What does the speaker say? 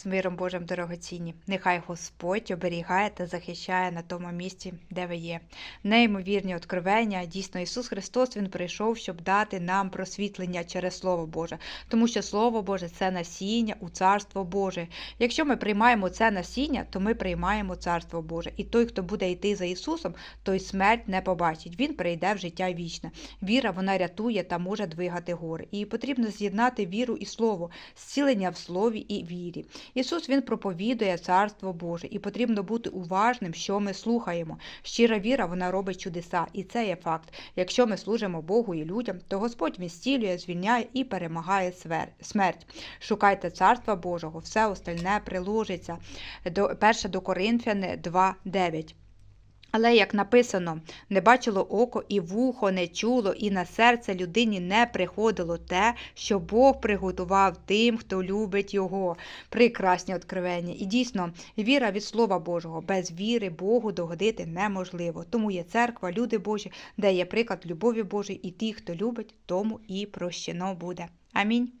з миром Божим дорогоцінні. Нехай Господь оберігає та захищає на тому місці, де ви є. Неймовірні откровення. Дійсно, Ісус Христос Він прийшов, щоб дати нам просвітлення через Слово Боже, тому що Слово Боже це насіння у Царство Боже. Якщо ми приймаємо це насіння, то ми приймаємо Царство Боже. І той, хто буде йти за Ісусом, той смерть не побачить. Він прийде в життя вічне. Віра вона рятує та може двигати гори. І потрібно з'єднати віру і слово, зцілення в слові і вірі. Ісус Він проповідує Царство Боже, і потрібно бути уважним, що ми слухаємо. Щира віра вона робить чудеса, і це є факт. Якщо ми служимо Богу і людям, то Господь він стілює, звільняє і перемагає смерть. Шукайте Царства Божого, все остальне приложиться. До 1 до Коринфяни 2.9. Але як написано, не бачило око і вухо не чуло, і на серце людині не приходило те, що Бог приготував тим, хто любить його. Прекрасні откровення. І дійсно, віра від Слова Божого. Без віри Богу догодити неможливо. Тому є церква, люди Божі, де є приклад любові Божої, і ті, хто любить, тому і прощено буде. Амінь.